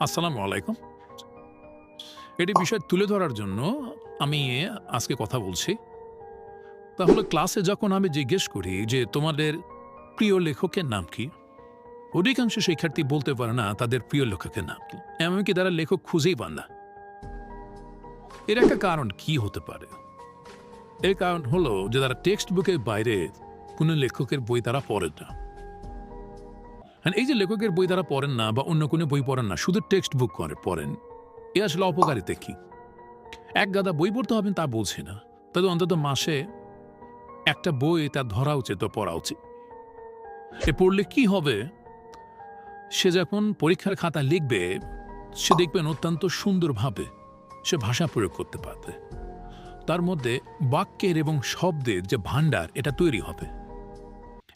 আসসালামু আলাইকুম। এটি বিষয় তুলে ধরার জন্য আমি আজকে কথা বলছি। তাহলে ক্লাসে যখন আমি জিজ্ঞেস করি যে তোমাদের প্রিয় লেখকের নাম কি? অধিকাংশ শিক্ষার্থী বলতে পারে না তাদের প্রিয় লেখকের নাম কি? এমনকি তারা লেখক খুঁজেই পান না। এর একটা কারণ কি হতে পারে? এর কারণ হলো যে তারা টেক্সট বুকের বাইরে কোনো লেখকের বই তারা পড়েন না। আর এই যে লেখকের বই তারা পড়েন না বা অন্য কোনো বই পড়েন না, শুধু টেক্সট বুক করে পড়েন, এ আসলে অপকারিতা কি? এক গাদা বই পড়তে হবেন তা বলছি না, তবে অন্তত মাসে একটা বই তার ধরা উচিত পড়া উচিত। এ পড়লে কি হবে? সে যখন পরীক্ষার খাতা লিখবে, সে দেখবেন অত্যন্ত সুন্দরভাবে সে ভাষা প্রয়োগ করতে পারবে। তার মধ্যে বাক্যের এবং শব্দের যে ভাণ্ডার, এটা তৈরি হবে।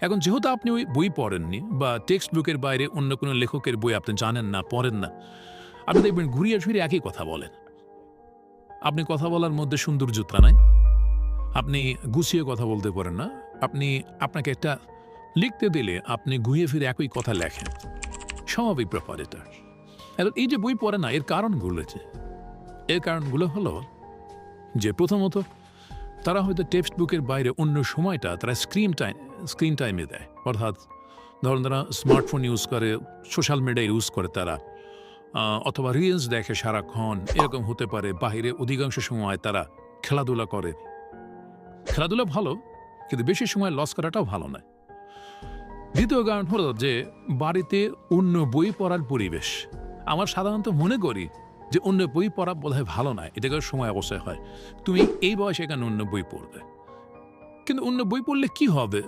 এখন যেহেতু আপনি ওই বই পড়েননি বা টেক্সট বুকের বাইরে অন্য কোনো লেখকের বই আপনি জানেন না, পড়েন না, আপনি দেখবেন ঘুরিয়ে ফিরে একই কথা বলেন। আপনি কথা বলার মধ্যে সুন্দর সৌন্দর্যতা নাই। আপনি গুছিয়ে কথা বলতে পারেন না। আপনি আপনাকে একটা লিখতে দিলে আপনি ঘুরিয়ে ফিরে একই কথা লেখেন। স্বাভাবিক ব্যাপার এটা। এখন এই যে বই পড়ে না, এর কারণগুলো আছে এর কারণগুলো হলো যে প্রথমত, তারা হয়তো টেক্সট বুকের বাইরে অন্য সময়টা, তারা স্ক্রিন টাইম স্ক্রিন টাইমে দেয় অর্থাৎ ধরুন তারা স্মার্টফোন ইউজ করে সোশ্যাল মিডিয়া ইউজ করে তারা অথবা রিলস দেখে সারাক্ষণ, এরকম হতে পারে বাইরে অধিকাংশ সময় তারা খেলাধুলা করে। খেলাধুলা ভালো, কিন্তু বেশি সময় লস করাটাও ভালো নয়। দ্বিতীয় কারণ হলো যে, বাড়িতে অন্য বই পড়ার পরিবেশ। আমার সাধারণত মনে করি যে, অন্য বই পড়া বোধহয় ভালো নয়। এটাকে সময় অবশ্যই হয়। তুমি এই বয়সে এখানে অন্য বই পড়বে? কিন্তু অন্য বই পড়লে কি হবে?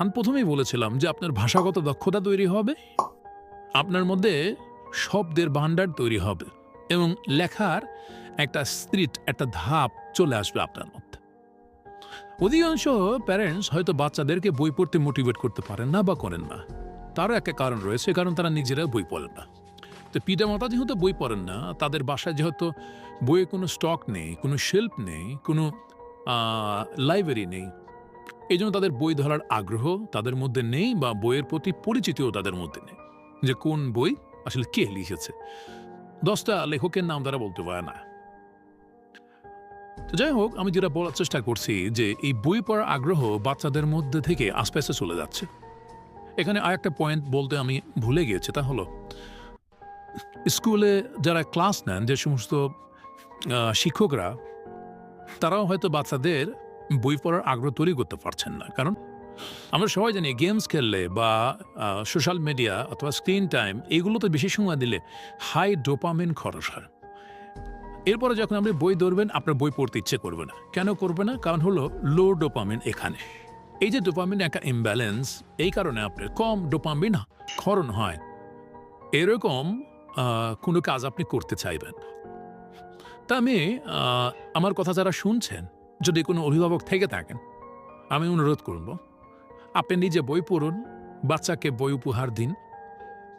আমি প্রথমেই বলেছিলাম যে আপনার ভাষাগত দক্ষতা তৈরি হবে, আপনার মধ্যে শব্দের ভাণ্ডার তৈরি হবে এবং লেখার একটা স্ত্রীট, একটা ধাপ চলে আসবে আপনার মধ্যে। অধিকাংশ প্যারেন্টস হয়তো বাচ্চাদেরকে বই পড়তে মোটিভেট করতে পারেন না বা করেন না। তারও একটা কারণ রয়েছে, কারণ তারা নিজেরা বই পড়েন না। তো পিতা মাতা যেহেতু বই পড়েন না, তাদের বাসায় যেহেতু বইয়ে কোনো স্টক নেই, কোনো শিল্প নেই, কোনো লাইব্রেরি নেই এই জন্য তাদের বই ধরার আগ্রহ তাদের মধ্যে নেই বা বইয়ের প্রতি পরিচিতিও তাদের মধ্যে নেই। যে কোন বই আসলে কে লিখেছে? দশটা লেখকের নাম তারা বলতে পারে না। তো যাই হোক, আমি যেটা বলার চেষ্টা করছি যে এই বই পড়ার আগ্রহ বাচ্চাদের মধ্যে থেকে আস্তে আস্তে চলে যাচ্ছে। এখানে আর একটা পয়েন্ট বলতে আমি ভুলে গিয়েছি, তা হলো, স্কুলে যারা ক্লাস নেন, যে সমস্ত শিক্ষকরা, তারাও হয়তো বাচ্চাদের বই পড়ার আগ্রহ তৈরি করতে পারছেন না। কারণ আমরা সবাই জানি গেমস খেললে বা সোশ্যাল মিডিয়া অথবা স্ক্রিন টাইম এগুলোতে বেশি সময় দিলে হাই ডোপামিন খরচ হয়। এরপরে যখন আপনি বই ধরবেন, আপনার বই পড়তে ইচ্ছে করবে না। কেন করবে না? কারণ হলো লো ডোপামিন এখানে। এই যে ডোপামিন একটা ইমব্যালেন্স এই কারণে আপনার কম ডোপামিন ক্ষরণ হয়। এরকম কোনো কাজ আপনি করতে চাইবেন তা আমি আমার কথা যারা শুনছেন যদি কোনো অভিভাবক থেকে থাকেন, আমি অনুরোধ করব, আপনি নিজে বই পড়ুন, বাচ্চাকে বই উপহার দিন।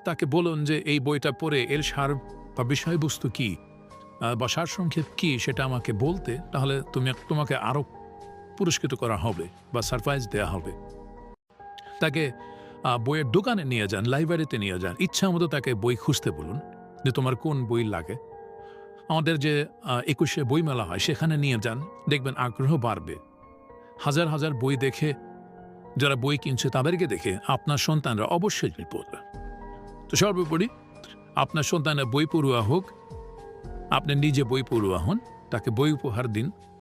তাকে বলুন যে এই বইটা পড়ে এর সার বা বিষয়বস্তু কি বা সারসংক্ষেপ কী সেটা আমাকে বলতে, তাহলে তুমি, তোমাকে আরও পুরস্কৃত করা হবে বা সারপ্রাইজ দেওয়া হবে। তাকে বইয়ের দোকানে নিয়ে যান, লাইব্রেরিতে নিয়ে যান ইচ্ছা মতো তাকে বই খুঁজতে বলুন যে তোমার কোন বই লাগে। আমাদের যে একুশে বইমেলা হয়, সেখানে নিয়ে যান, দেখবেন আগ্রহ বাড়বে। হাজার হাজার বই দেখে, যারা বই কিনছে তাদেরকে দেখে আপনার সন্তানরা অবশ্যই পড়বে। তো সর্বোপরি, আপনার সন্তানের বই পড়ুয়া হোক, আপনি নিজে বই পড়ুয়া হন, তাকে বই উপহার দিন